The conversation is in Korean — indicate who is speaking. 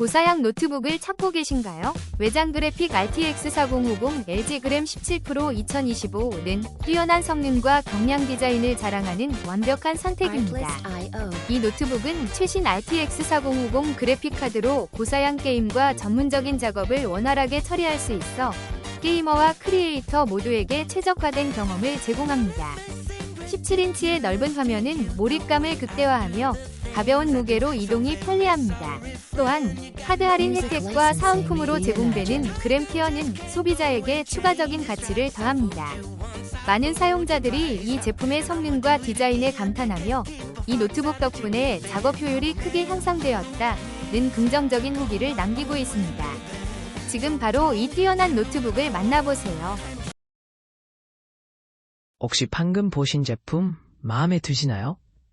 Speaker 1: 고사양 노트북을 찾고 계신가요? 외장 그래픽 RTX 4050 LG 그램 17 프로 2025는 뛰어난 성능과 경량 디자인을 자랑하는 완벽한 선택입니다. 이 노트북은 최신 RTX 4050 그래픽 카드로 고사양 게임과 전문적인 작업을 원활하게 처리할 수 있어 게이머와 크리에이터 모두에게 최적화된 경험을 제공합니다. 17인치의 넓은 화면은 몰입감을 극대화하며 가벼운 무게로 이동이 편리합니다. 또한 카드 할인 혜택과 사은품으로 제공되는 그램티어는 소비자에게 추가적인 가치를 더합니다. 많은 사용자들이 이 제품의 성능과 디자인에 감탄하며 이 노트북 덕분에 작업 효율이 크게 향상되었다는 긍정적인 후기를 남기고 있습니다. 지금 바로 이 뛰어난 노트북을 만나보세요.
Speaker 2: 혹시 방금 보신 제품 마음에 드시나요?